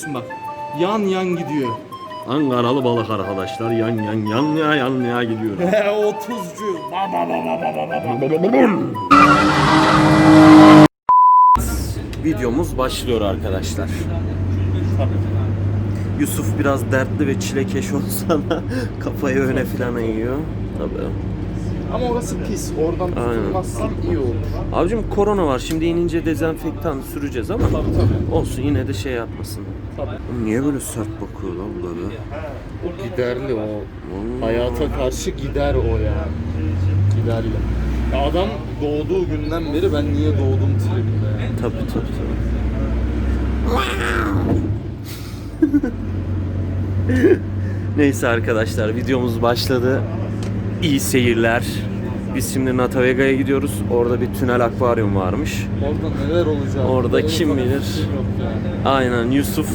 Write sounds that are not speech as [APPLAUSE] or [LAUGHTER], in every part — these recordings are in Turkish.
musun bak. Yan yan gidiyor. Ankaralı balık arkadaşlar yan yan yan ya yan ya gidiyor. [LAUGHS] He 30'cu. Ba ba ba ba ba ba ba ba. Videomuz başlıyor arkadaşlar. Yusuf biraz dertli ve çilekeş olsa da [LAUGHS] kafayı öne filan eğiyor. Tabii. Ama orası pis. Oradan Aynen. tutulmazsan iyi olur. Abicim korona var. Şimdi inince dezenfektan süreceğiz ama olsun yine de şey yapmasın. Niye böyle sert bakıyor lan? O giderli o. Vallahi. Hayata karşı gider o yani. Giderli. Ya adam doğduğu günden beri ben niye doğdum tribinde yani. Tabii tabii tabii. [LAUGHS] Neyse arkadaşlar videomuz başladı. İyi seyirler. Biz şimdi Natavega'ya gidiyoruz. Orada bir tünel akvaryum varmış. Orada neler olacak? Orada Benim kim bilir? yani. Aynen Yusuf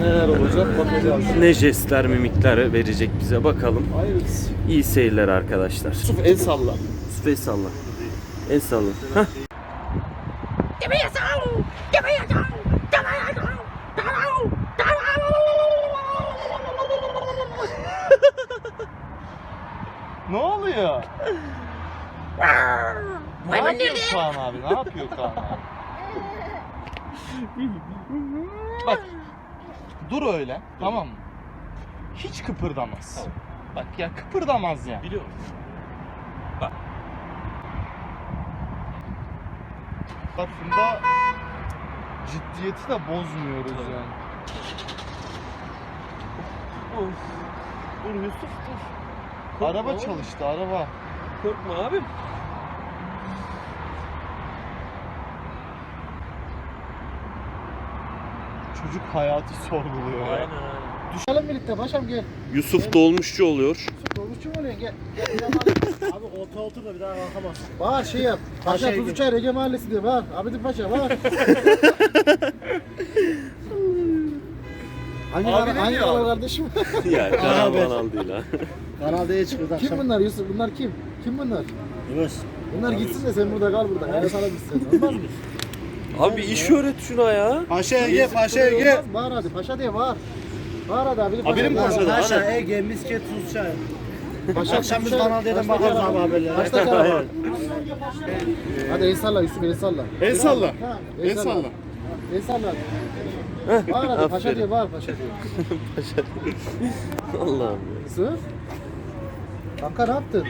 neler olacak bakacağız. ne jestler mimikler verecek bize bakalım. Hayırlısı. İyi seyirler arkadaşlar. Yusuf el salla. Yusuf el salla. El salla. Heh. Give me a song! Give me a song! Give me a song! Down! Down! Ne oluyor? [LAUGHS] Ne yapıyor? Kaan abi? Ne yapıyor Kaan abi? Bak. Dur öyle. Tamam mı? Hiç kıpırdamaz. Bak ya kıpırdamaz ya. Biliyorum. Bak bunda ciddiyeti de bozmuyoruz yani. Of. Dur Yusuf dur. Araba oğlum. çalıştı araba. Korkma abim. Çocuk hayatı sorguluyor ya. Düşelim birlikte paşam gel. Yusuf dolmuşçu oluyor. Dolmuşçu mu oluyorsun gel. gel [LAUGHS] Abi koltuğa otur da bir daha kalkamazsın. Bağır şey yap. Paşa Paşa'ya Tuzu Çay Ege Mahallesi diye bağır. Abidin Paşa bağır. [LAUGHS] hangi Abi hangi kardeşim? ya [LAUGHS] kanal Abi. kanal değil ha. Kanal D'ye çıkıyordu akşam. Kim bunlar Yusuf? Bunlar kim? Kim bunlar? Yunus. Bunlar gitsin de sen burada kal burada. Yani sana gitsin. Olmaz mı? Abi bir iş öğret şuna ya. Paşa Ege, Paşa Ege. Bağır hadi, Paşa diye bağır. Bağır hadi Paşa. Abidin Bağır. Paşa Paşa, hadi. Ege, Misket, Tuz Çay. Paşa, Akşam biz Kanal D'den bakarız abi haberlere. Kaçta kere var? Hadi el salla Yusuf, el salla. El salla. Ha, El salla. El salla. Bağır hadi, Paşa aferin. diye bağır, Paşa diye. [LAUGHS] Allah'ım. Yusuf. Kanka ne yaptın?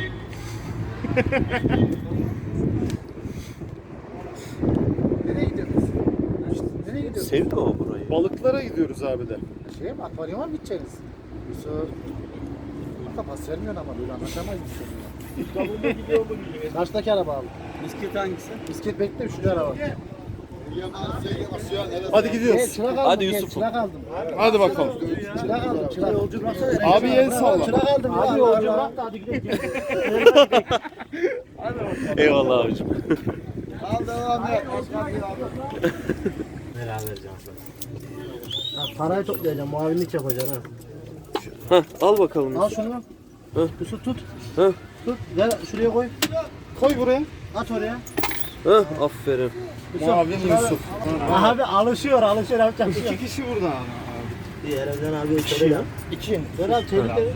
Nereye gidiyorsunuz? Nereye gidiyorsunuz? Sevdi o burayı. Balıklara gidiyoruz abi de. Şey mi, akvaryuma mı gideceksiniz? Yusuf. Kanka pas vermiyorsun ama böyle anlaşamayız biz seninle. Kaçtaki araba abi? Misket hangisi? Bisiklet bekle, üçüncü araba. Hadi gidiyoruz. çırak aldım. Hadi Yusuf'um. Çırak aldım. Hadi bakalım. Çırak aldım, çırak. Abi el salla. Çırak aldım. Abi yolcu da hadi gidelim. [LAUGHS] Eyvallah abicim. Al devam et. Parayı toplayacağım, muavinlik yapacağım ha. Hah al bakalım. Al şunu. Hı. Yusuf tut. Hı. Tut. Gel şuraya koy. Koy buraya. At oraya. Hah aferin. Muavin Yusuf. Abi alışıyor, alışıyor yapacak bir şey yok. İki kişi burada abi. İyi Erencan abi söyle ya. İki. Ver abi tehlike.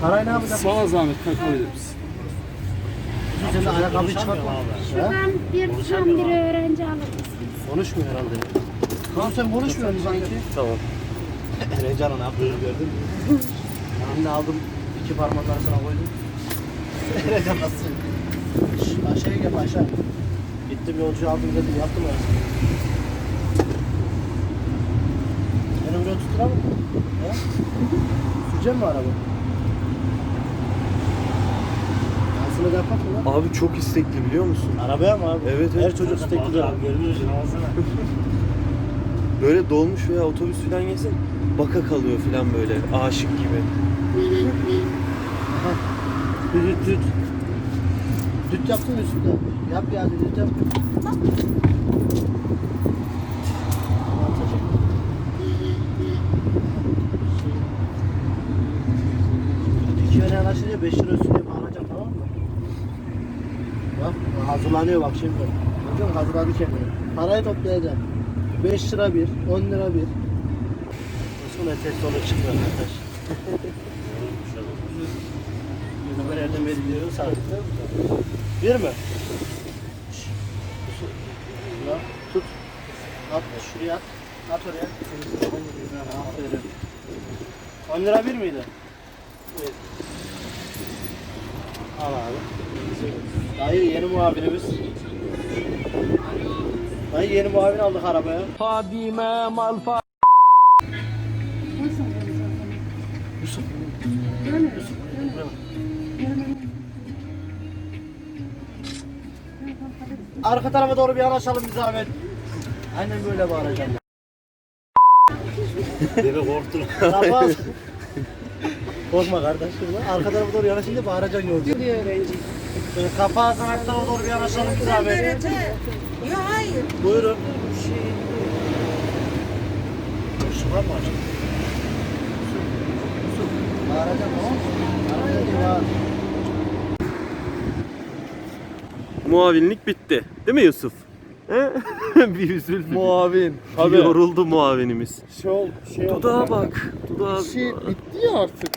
Parayı ne yapacaksın? Sana zahmet takabilir misin? Sen de ayakkabıyı çıkartma. Şuradan bir tam bir öğrenci alır mısınız? Konuşmuyor herhalde. Lan sen konuşmuyorsun sanki. Tamam. Erencan'ın ne yaptığını gördün mü? Anne aldım iki parmak arasına koydum. [LAUGHS] Erencan nasıl? Aşağıya gel aşağı. Gittim yolcu aldım dedim yaptım arasını. Beni buraya tutturalım mı? He? Süreceğim mi araba? Aslında kapat mı lan? Abi çok istekli biliyor musun? Arabaya mı abi? Evet, evet. Her çocuk isteklidir abi. Görmüyorsun [LAUGHS] Böyle dolmuş veya otobüs falan yesin baka kalıyor falan böyle aşık gibi. Düt düt. Düt yaptın mı üstünde? Yap ya düt yap. Ederim. İki yöne yanaşınca 5 lira üstüne bağlanacak tamam mı? Bak hazırlanıyor bak şimdi. Hocam hazırladı kendini. Parayı toplayacağım. 5 lira bir, 10 lira bir. Sonra test olur çıkıyor arkadaş. Nereden veriliyor sanki? Bir mi? Ya, tut. At şuraya at. Oraya. Aferin. 10 lira bir miydi? Evet. Al abi. Dayı yeni muhabirimiz. Dayı yeni muhabir aldık arabaya. Yusuf. Arka tarafa doğru bir yanaşalım bir zahmet. Aynen böyle bağıracağım. Beni korktun. Kapat. Korkma kardeşim lan. Arka tarafa doğru yanaşınca bağıracaksın yolcu. Diyor öğrenci. Böyle kapağı arka tarafa doğru bir yanaşalım bir zahmet. Yok hayır. Buyurun. Su var mı acaba? Su. Bağıracağım tamam mı? Bağır. Muavinlik bitti. Değil mi Yusuf? He? [LAUGHS] bir üzüldü. Muavin. Bir yoruldu muavinimiz. Şey ol, şey. Dudağa bak. Dudağa. Şey bitti ya artık.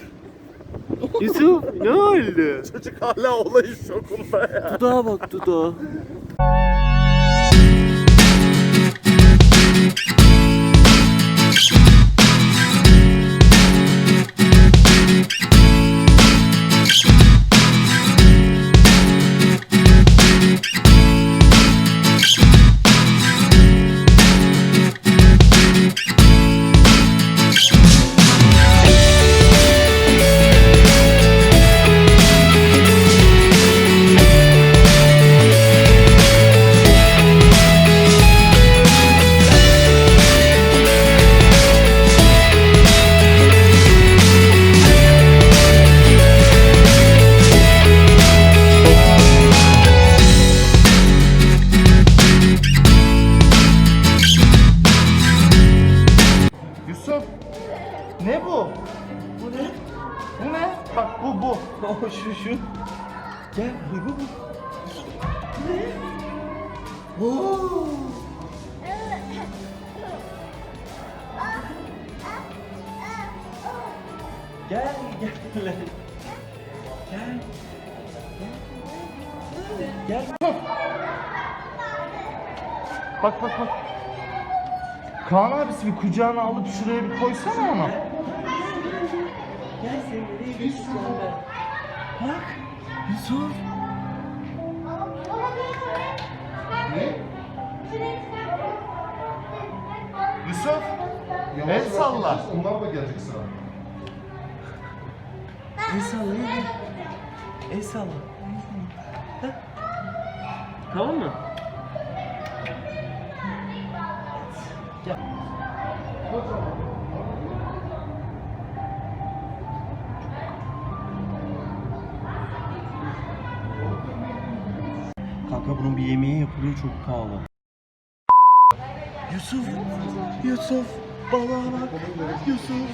[LAUGHS] Yusuf ne oldu? Çocuk hala olayın şokunda ya. Dudağa bak dudağa. Bu bu. Oh şu şu. Gel bu bu. Gel gel. Gel. Gel. Bak bak bak. Kaan abisi bir kucağına alıp şuraya bir koysana onu. Nereye götüreceğim ben. Bak. Yusuf. Yusuf. El salla. Onlar da gelecek sıra. El salla. El salla. Heh. Tamam mı? Çok pahalı. Yusuf, Yusuf, balığa bak, Yusuf.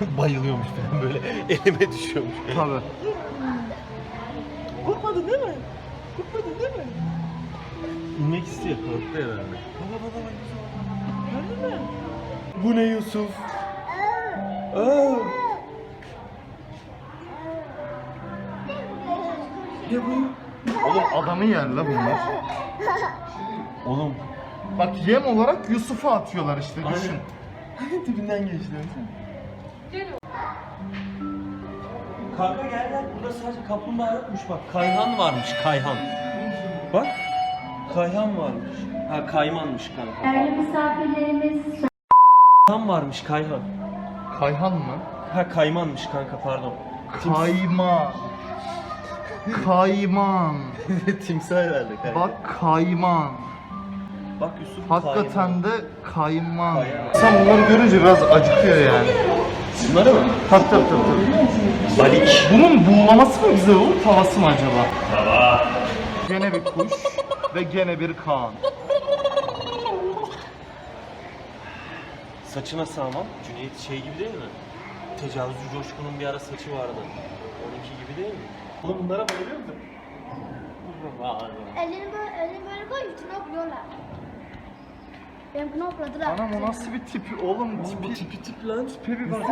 [LAUGHS] Bayılıyormuş falan böyle elime düşüyormuş. Tabii. Korkmadın değil mi? Korkmadın değil mi? İnmek istiyor, korktu herhalde. Baba baba baba Yusuf. Gördün mü? Bu ne Yusuf? Aa. Ne bu? Oğlum adamı yer la bunlar. Oğlum Bak yem olarak Yusuf'u atıyorlar işte düşün. dibinden geçti. Kanka gel burada sadece kaplumbağa yokmuş bak. Kayhan varmış kayhan. Bak. Kayhan varmış. Ha kaymanmış kanka. Değerli misafirlerimiz Kayhan varmış kayhan. Kayhan mı? Ha kaymanmış kanka pardon. Kayma. Kayman. [LAUGHS] Timsah herhalde kanka. Bak kayman. Bak Yusuf Hakikaten de kayman. Kayman. Sen bunları görünce biraz acıkıyor yani. Bunları mı? Tabii tabii tabii. Balik. Bunun buğulaması mı güzel olur, tavası mı acaba? Tava. Gene bir kuş ve gene bir kaan. Saçına sağmam. Cüneyt şey gibi değil mi? Tecavüzcü Coşkun'un bir ara saçı vardı. Onunki gibi değil mi? Oğlum bunlara bayılıyor musun? Elini böyle, elini böyle koy, knokluyorlar. Benim knokladılar. Anam o nasıl bir tipi oğlum tipi. Tipi tip lan. Tipe bir bak.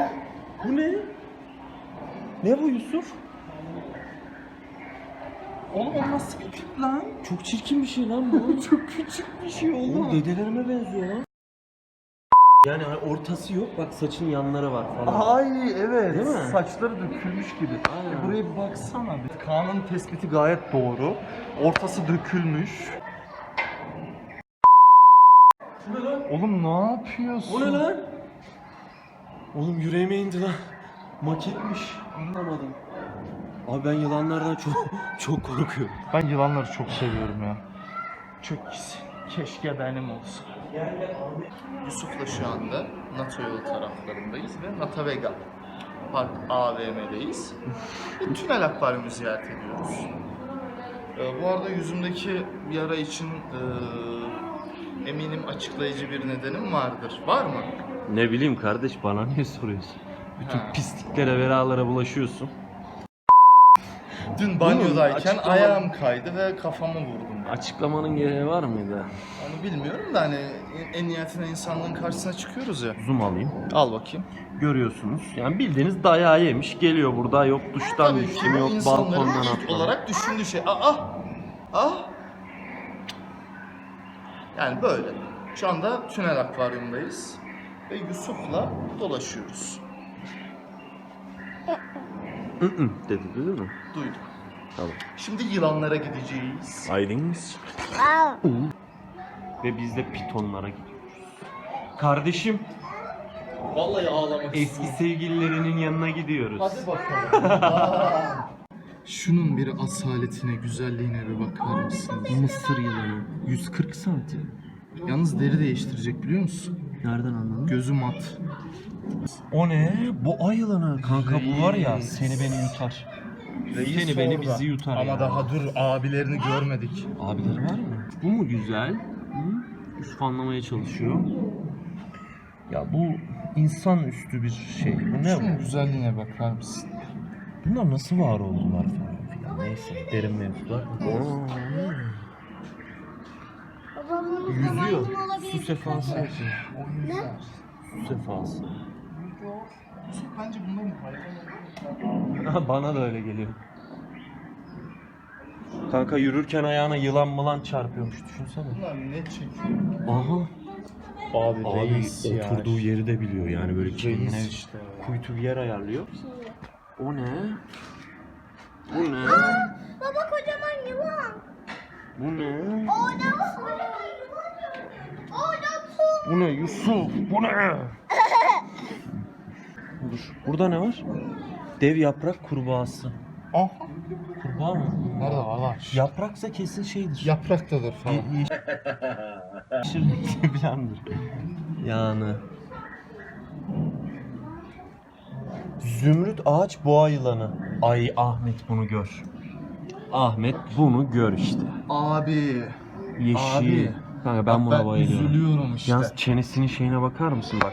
Bu ne? Ne bu Yusuf? Oğlum o nasıl bir tip lan? Çok çirkin bir şey lan bu. [LAUGHS] Çok küçük bir şey oğlum. dedelerime benziyor lan. Yani hani ortası yok bak saçın yanları var falan. Ay evet. Değil mi? Saçları dökülmüş gibi. Aynen. E, buraya bir baksana. Kaan'ın tespiti gayet doğru. Ortası dökülmüş. Oğlum ne yapıyorsun? O ne lan? Oğlum yüreğime indi lan. Maketmiş. Anlamadım. Abi ben yılanlardan çok [LAUGHS] çok korkuyorum. Ben yılanları çok seviyorum ya. Çok güzel. Keşke benim olsun. Yusuf'la şu anda NATO yolu taraflarındayız ve NATO Vega Park AVM'deyiz. Bir tünel akvaryumu ziyaret ediyoruz. Ee, bu arada yüzümdeki yara için ee, eminim açıklayıcı bir nedenim vardır. Var mı? Ne bileyim kardeş bana niye soruyorsun? Bütün Ha. pisliklere, belalara bulaşıyorsun. Dün banyodayken ayağım kaydı ve kafamı vurdum. Açıklamanın gereği var mıydı? Onu bilmiyorum da hani en niyetine insanlığın karşısına çıkıyoruz ya. Zoom alayım. Al bakayım. Görüyorsunuz. Yani bildiğiniz dayağı yemiş. Geliyor burada yok duştan Tabii ki düştüm yok insanların balkondan ilk atladım. olarak düşündüğü şey. Aa! Ah! Yani böyle. Şu anda tünel akvaryumdayız. Ve Yusuf'la dolaşıyoruz. Hı hı dedi değil mi? Duyduk. Tamam. Şimdi yılanlara gideceğiz. Ve biz de pitonlara gidiyoruz. Kardeşim Vallahi ağlamak eski sevgililerinin yanına gidiyoruz. Hadi bakalım. [LAUGHS] Şunun bir asaletine, güzelliğine bir bakar mısınız? Mısır yılanı 140 santim. Yalnız deri değiştirecek biliyor musun? Nereden anladın? Gözü mat. O ne? Bu ay yılanı. Kanka bu var ya seni beni yutar. Seni beni orada. bizi yutar Ama ya. daha dur abilerini görmedik. Abileri var mı? Bu mu güzel? Hı? Yusuf anlamaya çalışıyor. Ya bu insan üstü bir şey. Bu ne Şunun bu? güzelliğine bakar mısın? Bunlar nasıl var oldular falan filan. Neyse derin mevzular. Yüzüyor. Su sefası. Ne? Su sefası. Bence bunların hayvan [LAUGHS] Bana da öyle geliyor. Kanka yürürken ayağına yılan mılan çarpıyormuş düşünsene. Bunlar ne çekiyor? Aha. Abi, Abi oturduğu yeri de biliyor yani böyle kendine Reis işte. kuytu bir yer ayarlıyor. O ne? Bu ne? Baba kocaman yılan. Bu ne? Orada su. Orada su. Bu ne Yusuf? Bu ne? [LAUGHS] Dur. Burada ne var? Dev yaprak kurbağası. Aha. Kurbağa mı? Nerede var var? Yapraksa kesin şeydir. Yapraktadır falan. Ye- Yeşillik plandır. Yani. Zümrüt ağaç boğa yılanı. Ay Ahmet bunu gör. Ahmet bunu gör işte. Abi. Yeşil. Abi. Kanka ben buna ben bayılıyorum. üzülüyorum işte. Yalnız çenesinin şeyine bakar mısın bak.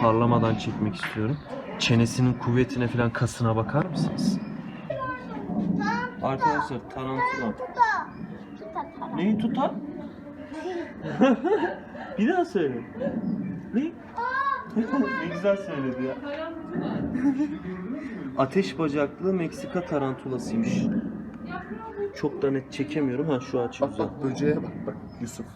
Parlamadan çekmek istiyorum. Çenesinin kuvvetine falan kasına bakar mısınız? Arkadaşlar tarantula. Neyi tutar? [LAUGHS] Bir daha söyle. Ne? ne güzel söyledi ya. Ateş bacaklı Meksika tarantulasıymış. Çok da net çekemiyorum. Ha şu açı Bak bak böceğe bak bak Yusuf.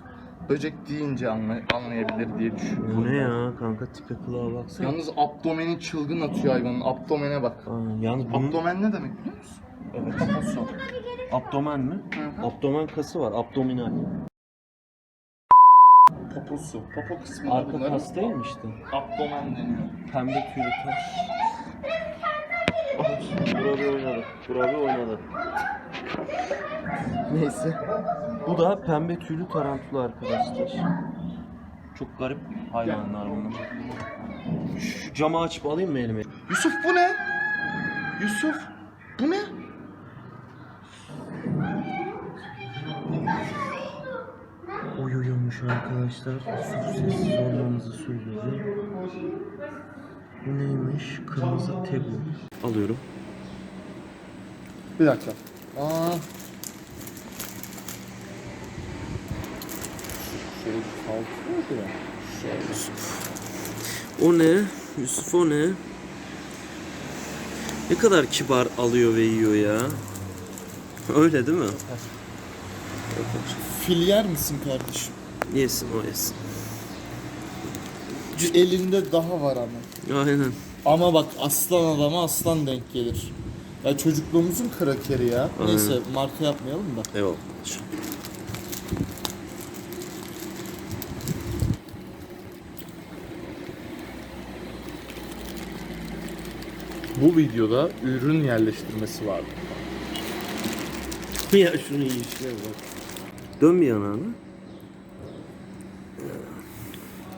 Böcek deyince anlay- anlayabilir diye düşünüyorum. Bu ne ya kanka tipe kulağa baksana. Yalnız abdomeni çılgın atıyor hayvanın. Abdomene bak. Aa, yalnız bunun Abdomen ne demek biliyor musun? Evet. Poposu. abdomen mi? Hı hı. Abdomen kası var. Abdominal. Poposu. Popo kısmı Arka bunların kas değil mi işte? abdomen deniyor. Pembe tüylü taş. Bura bir oynadı. Bura bir oynadı. Neyse. Bu da pembe tüylü tarantula arkadaşlar. Çok garip hayvanlar bunlar. Şu camı açıp alayım mı elime? Yusuf bu ne? Yusuf bu ne? Uyuyormuş arkadaşlar. Yusuf sessiz olmamızı söyledi. Bu neymiş? Kırmızı tebu. Alıyorum. Bir dakika. Aa. Şey kalkıyor ya. Şey. O ne? Yusuf o ne? Ne kadar kibar alıyor ve yiyor ya. [LAUGHS] Öyle değil mi? Fil yer misin kardeşim? Yesin o yesin. Elinde daha var ama. Aynen. Ama bak aslan adama aslan denk gelir. Ya çocukluğumuzun krakeri ya. Neyse marka yapmayalım da. Eyvallah. Bu videoda ürün yerleştirmesi vardı. ya şunu yiyişine bak. Dön bir yanağına.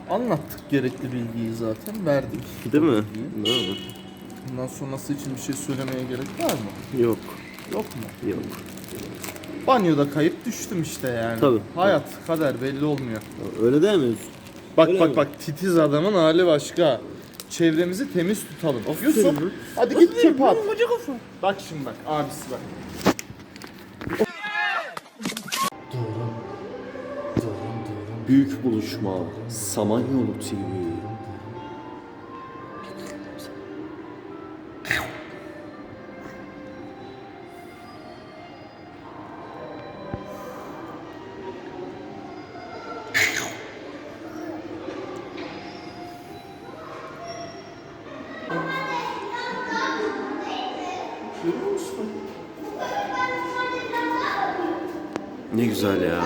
Anlattık gerekli bilgiyi zaten verdik. Değil mi? Değil mi? Bundan sonrası için bir şey söylemeye gerek var mı? Yok. Yok mu? Yok. Banyoda kayıp düştüm işte yani. Tabii. Hayat, kader belli olmuyor. Öyle değil mi? Bak Öyle bak mi? bak titiz adamın hali başka. Çevremizi temiz tutalım. Aferin Yusuf lan. hadi git çöpe at. Bak şimdi bak abisi bak. Büyük buluşma. Samanyolu TV. Ne güzel ya.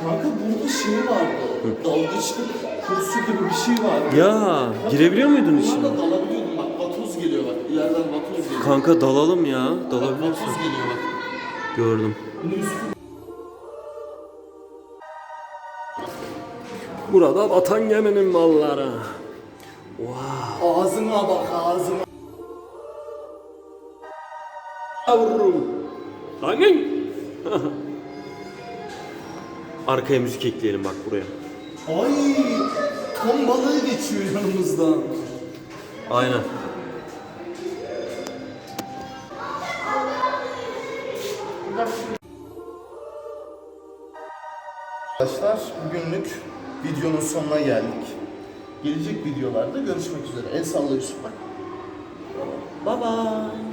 Kanka burada şey vardı. Dalgıçlık kursu gibi bir şey vardı. Ya girebiliyor muydun içine? dalabiliyordum bak vatoz geliyor bak. İleriden vatoz geliyor. Kanka dalalım ya. Bak, Dalabiliyorsun. vatoz geliyor bak. Gördüm. Bunu Yusuf Burada vatan geminin malları. Ağzına bak ağzına. Yavrum. Annen. [LAUGHS] Arkaya müzik ekleyelim bak buraya. Ay ton balığı geçiyor yanımızdan. Aynen. Arkadaşlar bugünlük videonun sonuna geldik. Gelecek videolarda görüşmek üzere. El salla Yusuf bak. Bye bye.